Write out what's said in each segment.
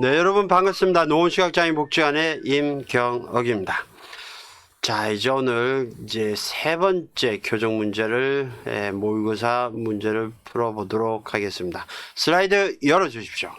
네, 여러분 반갑습니다. 노원시각장애인 복지관의 임경억입니다. 자, 이제 오늘 이제 세 번째 교정 문제를 예, 모의고사 문제를 풀어보도록 하겠습니다. 슬라이드 열어주십시오.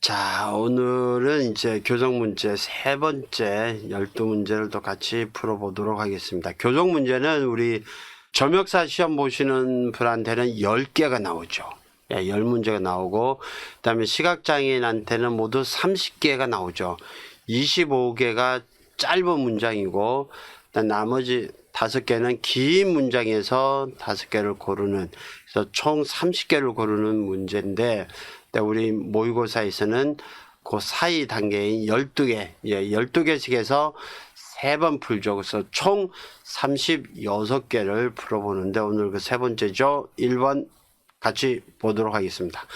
자, 오늘은 이제 교정 문제 세 번째 12문제를 또 같이 풀어보도록 하겠습니다. 교정 문제는 우리 점역사 시험 보시는 분한테는 10개가 나오죠. 예, 10문제가 나오고, 그 다음에 시각장애인한테는 모두 30개가 나오죠. 25개가 짧은 문장이고, 나머지 다섯 개는 긴 문장에서 다섯 개를 고르는, 그래서 총 30개를 고르는 문제인데, 우리 모의고사에서는 그 사이 단계인 12개, 예, 12개씩 해서 세 번 풀죠. 그래서 총 36개를 풀어보는데 오늘 그 세 번째죠. 1번 같이 보도록 하겠습니다.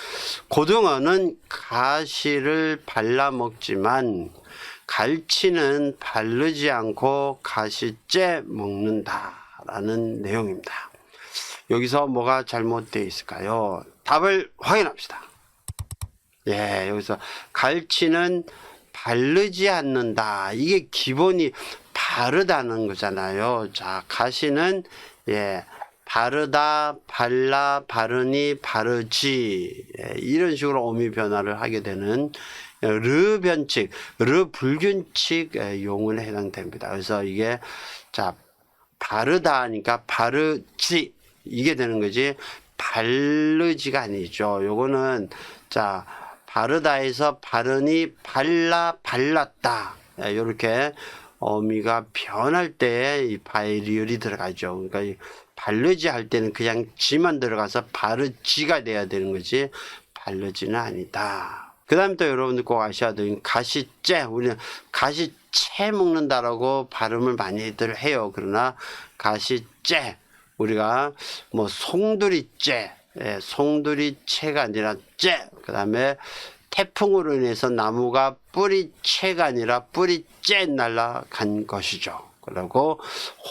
고등어는 가시를 발라 먹지만 갈치는 바르지 않고 가시째 먹는다라는 내용입니다. 여기서 뭐가 잘못되어 있을까요? 답을 확인합시다. 예, 여기서 갈치는 바르지 않는다. 이게 기본이 바르다는 거잖아요. 자, 가시는 예, 바르다, 발라, 바르니, 바르지 예, 이런 식으로 어미 변화를 하게 되는 르 변칙, 르 불균칙 예, 용을 해당됩니다. 그래서 이게 자 바르다 하니까 바르지 이게 되는 거지 바르지가 아니죠. 요거는 자 바르다에서 바르니 발라 발랐다 이렇게 어미가 변할 때이 바이리얼이 들어가죠. 그러니까 이 바르지 할 때는 그냥 지만 들어가서 바르지가 돼야 되는 거지 바르지는 아니다. 그 다음에 또 여러분들 꼭 아셔야 되는 가시째 우리는 가시채 먹는다라고 발음을 많이들 해요. 그러나 가시째 우리가 뭐 송두리째 예, 송두리채가 아니라 째. 그 다음에 태풍으로 인해서 나무가 뿌리채가 아니라 뿌리째 날아간 것이죠. 그리고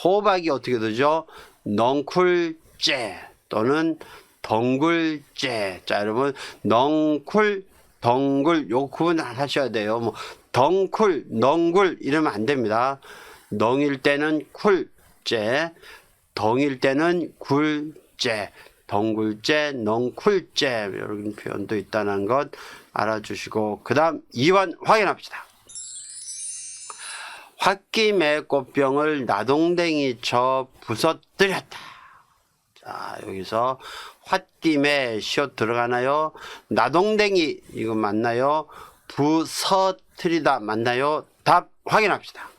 호박이 어떻게 되죠? 넝쿨째 또는 덩굴째. 자, 여러분, 넝쿨, 덩굴, 요 구분 하셔야 돼요. 뭐, 덩쿨, 넝굴 이러면 안 됩니다. 넝일 때는 쿨째, 덩일 때는 굴째, 덩굴째, 넝쿨째 이런 표현도 있다는 것 알아주시고 그 다음 2번 확인합시다. 홧김에 꽃병을 나동댕이 쳐 부서뜨렸다. 자 여기서 홧김에 시옷 들어가나요? 나동댕이 이거 맞나요? 부서뜨리다 맞나요? 답 확인합시다.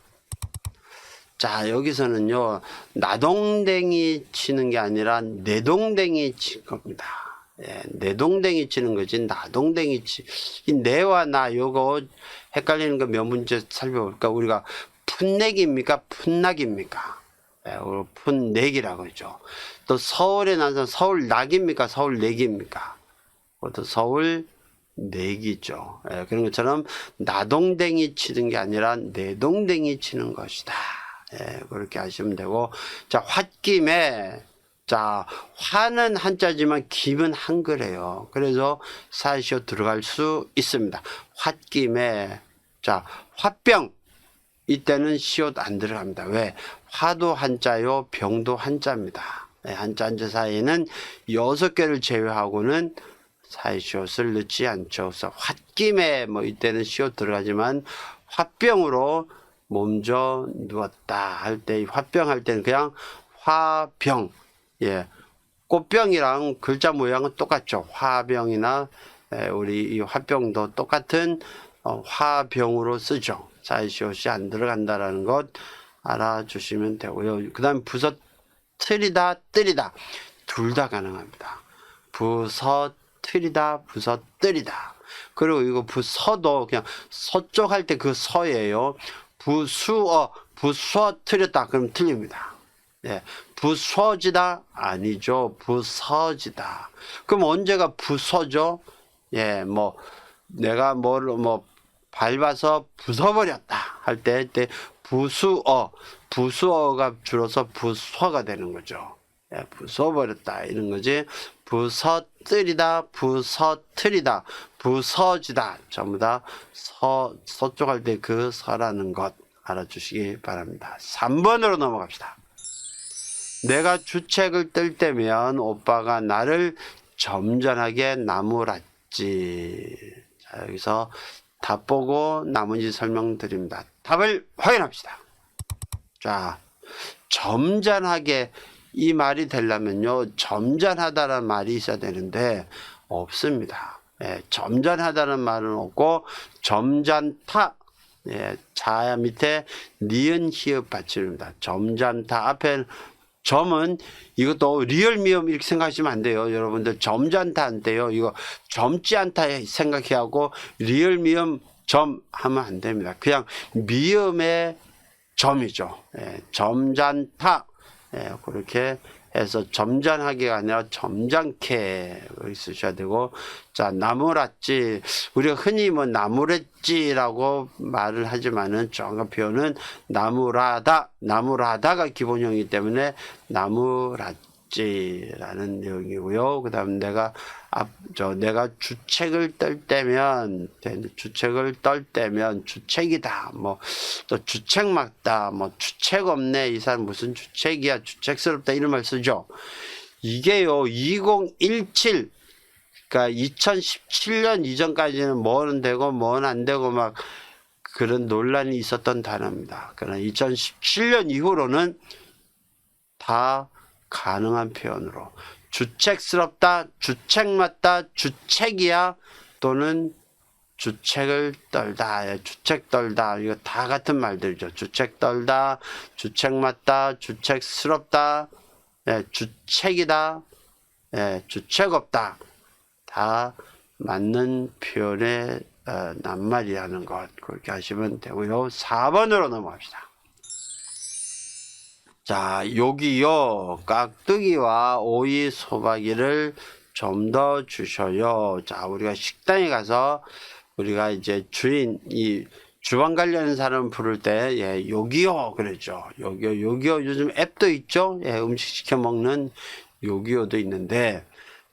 자, 여기서는요, 나동댕이 치는 게 아니라 내동댕이 친 겁니다. 예, 내동댕이 치는 거지, 나동댕이 치. 이 내와 나, 요거 헷갈리는 거 몇 문제 살펴볼까? 우리가 풋내기입니까? 풋낙입니까? 예, 풋내기라고 그러죠. 또 서울에 나서 서울 낙입니까? 서울 내기입니까? 또 서울 내기죠. 예, 그런 것처럼 나동댕이 치는 게 아니라 내동댕이 치는 것이다. 예, 그렇게 하시면 되고, 자, 홧김에, 자, 화는 한자지만 김은 한글이에요. 그래서 사시오 들어갈 수 있습니다. 홧김에, 자, 화병. 이때는 시옷 안 들어갑니다. 왜? 화도 한자요, 병도 한자입니다. 예, 한자 한자 사이에는 여섯 개를 제외하고는 사이시옷을 넣지 않죠. 그래서 홧김에 뭐 이때는 시옷 들어가지만 화병으로 몸져 누웠다 할때 화병 할 때는 그냥 화병 예. 꽃병이랑 글자 모양은 똑같죠. 화병이나 예, 우리 이 화병도 똑같은 어, 화병으로 쓰죠. 사이시옷이 안 들어간다라는 것 알아주시면 되고요. 그 다음 부서뜨리다 뜨리다. 둘 다 가능합니다. 부서뜨리다 부서 뜨리다. 그리고 이거 부서도 그냥 서쪽 할 때 그 서예요. 부수어, 부수어뜨렸다. 그럼 틀립니다. 예. 부서지다? 아니죠. 부서지다. 그럼 언제가 부서져? 예, 뭐, 내가 뭐를, 뭐, 밟아서 부숴버렸다. 할 때, 때, 부수어, 부수어가 줄어서 부서가 되는 거죠. 예, 부숴버렸다. 이런 거지. 부서뜨리다, 부서뜨리다, 부서지다. 전부 다 서, 서쪽 할 때 그 서라는 것 알아주시기 바랍니다. 3번으로 넘어갑시다. 내가 주책을 뜰 때면 오빠가 나를 점잖하게 나무랐지. 자, 여기서 답 보고 나머지 설명 드립니다. 답을 확인합시다. 자, 점잖하게 이 말이 되려면요, 점잖하다는 말이 있어야 되는데, 없습니다. 예, 점잖하다는 말은 없고, 점잖다, 예, 자 밑에 니은 히읗 받침입니다. 점잖다 앞에 점은 이것도 리얼 미음 이렇게 생각하시면 안 돼요. 여러분들 점잖다 안 돼요. 이거 점지 않다 생각해야 하고 리얼 미음 점 하면 안 됩니다. 그냥 미음의 점이죠. 예, 점잖다. 예, 그렇게 해서 점잖하게가 아니라 점잖게 쓰셔야 되고 자 나무랐지. 우리가 흔히 뭐 나무랬지라고 말을 하지만은 정확한 표현은 나무라다 나무라다가 기본형이기 때문에 나무랐지 라는 내용이고요. 그다음 내가 앞저 내가 주책을 떨 때면 주책을 떨 때면 주책이다 뭐 또 주책 맞다 뭐 주책 없네 이 사람 무슨 주책이야 주책스럽다 이런 말 쓰죠. 이게요 2017 그러니까 2017년 이전까지는 뭐는 되고 뭐는 안 되고 막 그런 논란이 있었던 단어입니다. 그러나 2017년 이후로는 다 가능한 표현으로 주책스럽다, 주책 맞다, 주책이야 또는 주책을 떨다, 예, 주책 떨다 이거 다 같은 말들이죠. 주책 떨다, 주책 맞다, 주책스럽다, 예, 주책이다, 예, 주책 없다 다 맞는 표현의 어, 낱말이라는 것 그렇게 하시면 되고요. 4번으로 넘어갑시다. 자, 여기요. 깍두기와 오이 소박이를 좀 더 주셔요. 자, 우리가 식당에 가서 우리가 이제 주인, 이 주방 관련 사람 부를 때, 예, 여기요. 그러죠. 여기요, 여기요. 요즘 앱도 있죠. 예, 음식 시켜 먹는 여기요도 있는데,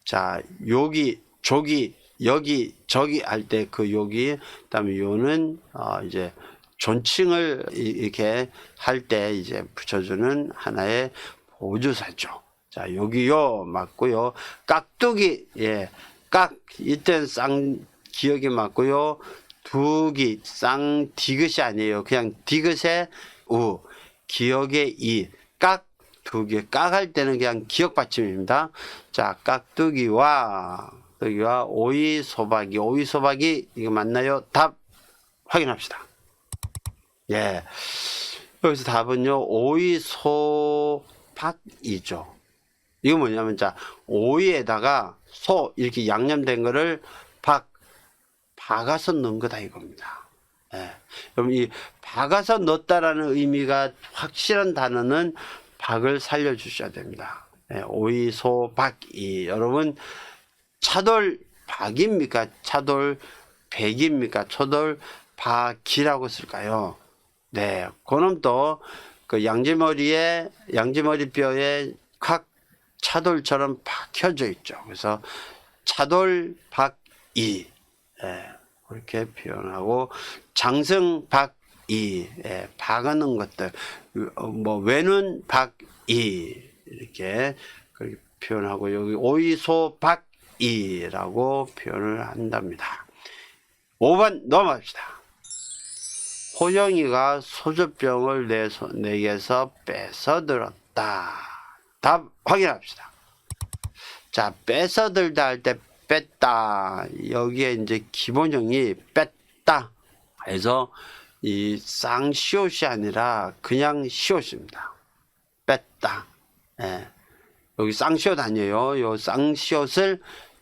자, 여기, 저기, 여기, 저기 할 때 그 여기, 그 다음에 요는, 어, 이제, 존칭을 이- 이렇게 할 때 이제 붙여주는 하나의 보조사죠. 자, 여기요, 맞고요. 깍두기, 예, 깍, 이땐 쌍, 기억이 맞고요. 두기, 쌍, 디귿이 아니에요. 그냥 디귿에 우, 기억의 이, 깍, 두기, 깍 할 때는 그냥 기억 받침입니다. 자, 깍두기와, 깍두기와 오이 소박이, 오이 소박이, 이거 맞나요? 답 확인합시다. 예. 여기서 답은요, 오이 소박이죠. 이거 뭐냐면, 자, 오이에다가 소, 이렇게 양념된 거를 박, 박아서 넣은 거다 이겁니다. 예. 그럼 이 박아서 넣었다라는 의미가 확실한 단어는 박을 살려주셔야 됩니다. 예, 오이, 소, 박이. 여러분, 차돌 박입니까? 차돌 백입니까? 차돌 박이라고 쓸까요? 네, 그놈도 그 양지머리에 양지머리 뼈에 각 차돌처럼 박혀져 있죠. 그래서 차돌 박이 예, 그렇게 표현하고 장승 박이 예, 박아놓은 것들 어, 뭐 외눈 박이 이렇게 그렇게 표현하고 여기 오이소 박이라고 표현을 한답니다. 5번 넘어갑시다. 호영이가 소주병을 내 손, 내게서 뺏어들었다. 답 확인합시다. 자, 뺏어들다 할 때 뺐다. 여기에 이제 기본형이 뺐다. 해서 이 쌍시옷이 아니라 그냥 시옷입니다. 뺐다. 예. 여기 쌍시옷 아니에요. 요 쌍시옷을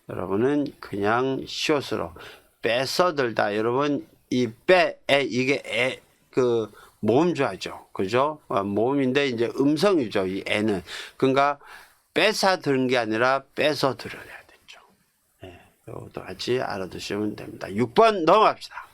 여러분은 그냥 시옷으로 뺏어들다. 여러분 이 빼 에 이게 에 그 모음 좋아하죠. 그죠? 어, 모음인데 이제 음성이죠. 이 애는. 그러니까 뺏어 들은 게 아니라 뺏어 들어야 되죠. 예. 이것도 같이 알아두시면 됩니다. 6번 넘어갑시다.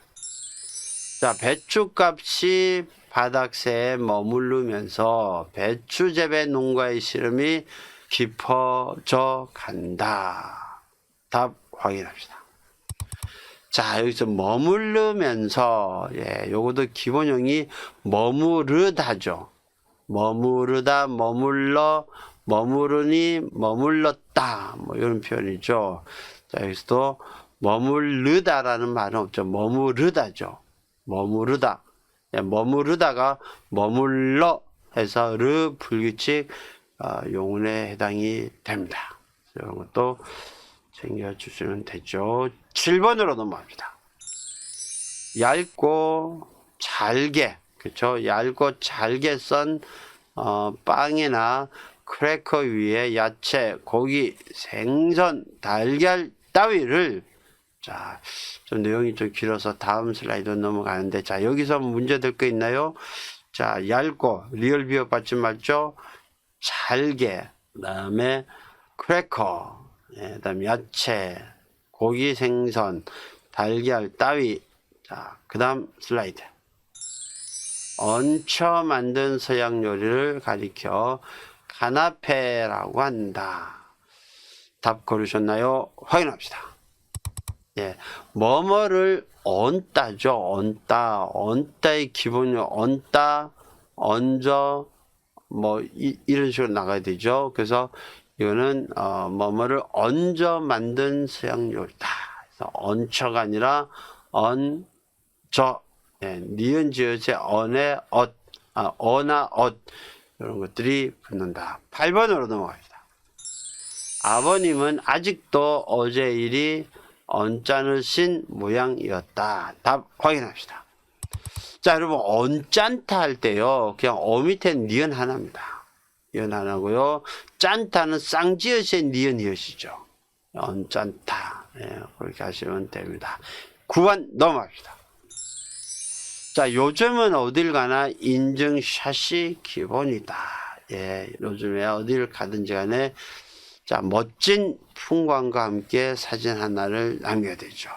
자, 배추 값이 바닥새에 머무르면서 배추 재배 농가의 시름이 깊어져 간다. 답 확인합시다. 자, 여기서 머무르면서, 예, 요것도 기본형이 머무르다죠. 머무르다, 머물러, 머무르니, 머물렀다. 뭐, 이런 표현이죠. 자, 여기서도 머무르다라는 말은 없죠. 머무르다죠. 머무르다. 예, 머무르다가 머물러 해서 르 불규칙 어, 용운에 해당이 됩니다. 이런 것도 챙겨주시면 되죠. 7번으로 넘어갑니다. 얇고 잘게, 그쵸? 얇고 잘게 썬 어, 빵이나 크래커 위에 야채, 고기, 생선, 달걀 따위를 자, 좀 내용이 좀 길어서 다음 슬라이드 넘어가는데 자, 여기서 문제 될 거 있나요? 자, 얇고 리얼 비어 받지 말죠? 잘게, 그다음에 크래커, 예, 그다음 야채, 고기, 생선, 달걀, 따위. 자, 그다음 슬라이드. 얹혀 만든 서양 요리를 가리켜 카나페라고 한다. 답 고르셨나요? 확인합시다. 예, 뭐뭐를 얹다죠. 얹다, 얹다의 기본이 얹다, 얹어, 뭐 이, 런 식으로 나가야 되죠. 그래서 이거는 어, 뭐뭐를 얹어 만든 서양 요리다. 그래서 얹혀가 아니라 얹어, 예, 니은 지읒의 언의 엇, 아, 어나 엇 이런 것들이 붙는다. 8번으로 넘어갑니다. 아버님은 아직도 어제 일이 언짢으신 모양이었다. 답 확인합시다. 자, 여러분, 언짢다 할 때요, 그냥 어 밑에 니은 하나입니다. 니은 하나고요. 짠타는 쌍지읒의 니은 이엇이죠. 언짢다. 예, 그렇게 하시면 됩니다. 9번 넘어갑시다. 자, 요즘은 어딜 가나 인증샷이 기본이다. 예, 요즘에 어딜 가든지 간에 자, 멋진 풍광과 함께 사진 하나를 남겨야 되죠.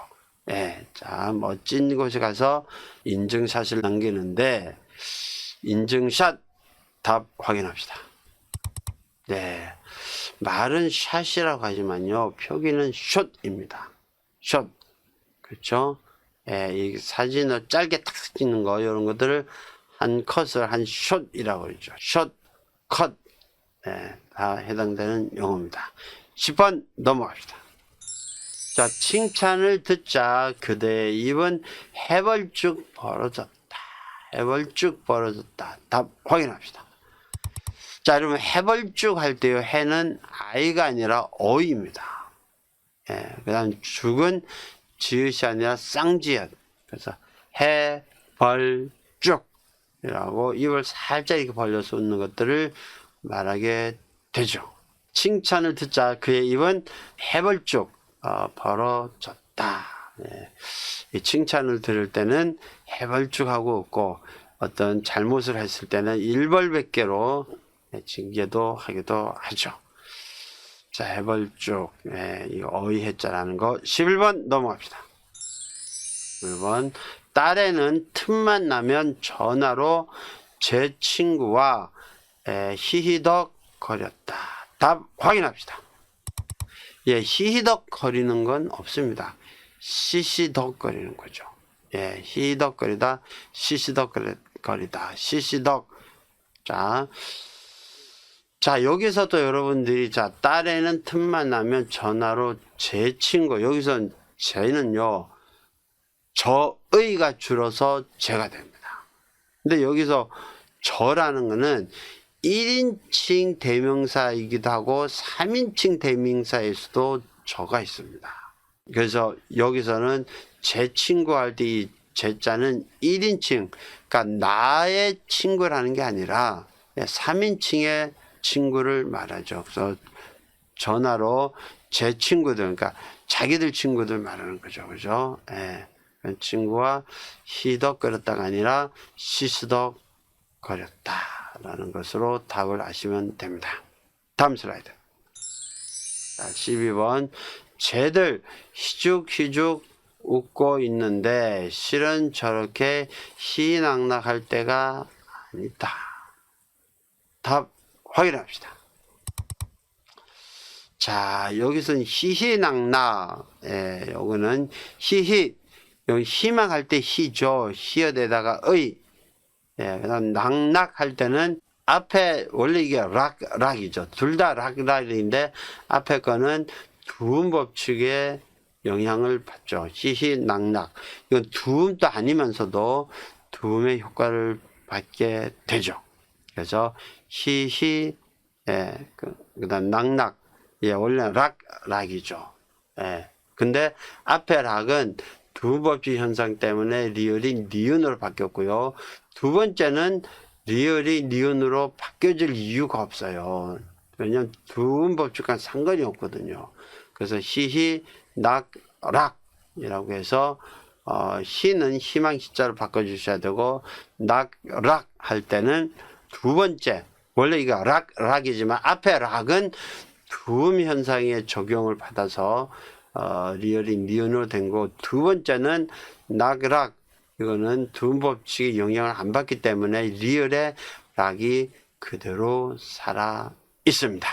예, 자, 멋진 곳에 가서 인증샷을 남기는데, 인증샷 답 확인합시다. 네. 말은 샷이라고 하지만요, 표기는 숏입니다. 숏. 그렇죠? 예, 이 사진을 짧게 딱 찍는 거, 이런 것들을 한 컷을 한 숏이라고 그러죠. 숏, 컷. 예, 다 해당되는 용어입니다. 10번 넘어갑시다. 자, 칭찬을 듣자 그대의 입은 해벌쭉 벌어졌다. 해벌쭉 벌어졌다. 답 확인합시다. 자, 여러분 해벌쭉 할 때요. 해는 아이가 아니라 어입니다. 예, 그 다음 죽은 지읒이 아니라 쌍지읒. 그래서 해 벌 쭉 이라고 입을 살짝 이렇게 벌려서 웃는 것들을 말하게 되죠. 칭찬을 듣자 그의 입은 해벌쭉 어, 벌어졌다. 예. 이 칭찬을 들을 때는 해벌쭉하고 웃고 어떤 잘못을 했을 때는 일벌백계로 예, 징계도 하기도 하죠. 자, 해벌쭉, 예, 이 어휘해자라는 거 11번 넘어갑시다. 1번 딸에는 틈만 나면 전화로 제 친구와 에, 히히덕 거렸다. 답 확인합시다. 예, 히히덕 거리는 건 없습니다. 시시덕 거리는 거죠. 예, 히히덕 거리다, 시시덕 거리다, 시시덕. 자, 자, 여기서도 여러분들이, 자, 딸에는 틈만 나면 전화로 제 친구, 여기선 제는요, 저의가 줄어서 제가 됩니다. 근데 여기서 저라는 거는 1인칭 대명사이기도 하고 3인칭 대명사일 수도 저가 있습니다. 그래서 여기서는 제 친구 할 때 이 제자는 1인칭, 그러니까 나의 친구라는 게 아니라 3인칭의 친구를 말하죠. 그래서 전화로 제 친구들, 그러니까 자기들 친구들 말하는 거죠. 그죠? 예. 친구와 희덕거렸다가 아니라 시스덕 거렸다라는 것으로 답을 아시면 됩니다. 다음 슬라이드. 자, 12번. 쟤들 희죽희죽 웃고 있는데 실은 저렇게 희낙낙할 때가 아니다. 답 확인합시다. 자, 여기서는 시희낙낙. 예, 요거는. 여기 희망할 때 희죠. 희어대다가 의. 예, 그 다음 낙낙할 때는 앞에 원래 이게 락 락이죠. 둘 다 락 락인데 앞에 거는 두음 법칙의 영향을 받죠. 시시 낙낙. 이건 두음도 아니면서도 두음의 효과를 받게 되죠. 그래서 시시 예, 그, 그다음 낙낙. 예, 원래 락 락이죠. 예. 근데 앞에 락은 두 법칙 현상 때문에 리을이 니은으로 바뀌었고요. 두 번째는 리을이 니은으로 바뀌어질 이유가 없어요. 왜냐면 두음 법칙과 상관이 없거든요. 그래서 시희, 낙, 락이라고 해서 어, 시는 희망 시자로 바꿔주셔야 되고 낙, 락 할 때는 두 번째 원래 이거 락, 락이지만 앞에 락은 두음 현상의 적용을 받아서 어, 리얼이 니은으로 된 거. 두 번째는 낙락 이거는 두음 법칙의 영향을 안 받기 때문에 리얼의 락이 그대로 살아 있습니다.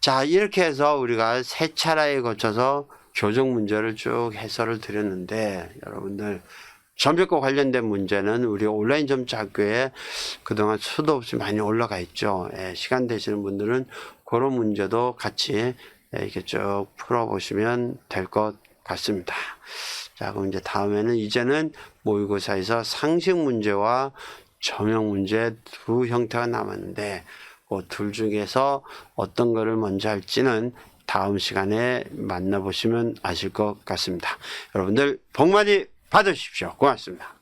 자 이렇게 해서 우리가 세 차례에 거쳐서 교정 문제를 쭉 해설을 드렸는데 여러분들 전벽과 관련된 문제는 우리 온라인 점자 학교에 그동안 수도 없이 많이 올라가 있죠. 예, 시간 되시는 분들은 그런 문제도 같이 예, 이렇게 쭉 풀어보시면 될 것 같습니다. 자, 그럼 이제 다음에는 이제는 모의고사에서 상식 문제와 점형 문제 두 형태가 남았는데 그 둘 중에서 어떤 거를 먼저 할지는 다음 시간에 만나보시면 아실 것 같습니다. 여러분들 복 많이 받으십시오. 고맙습니다.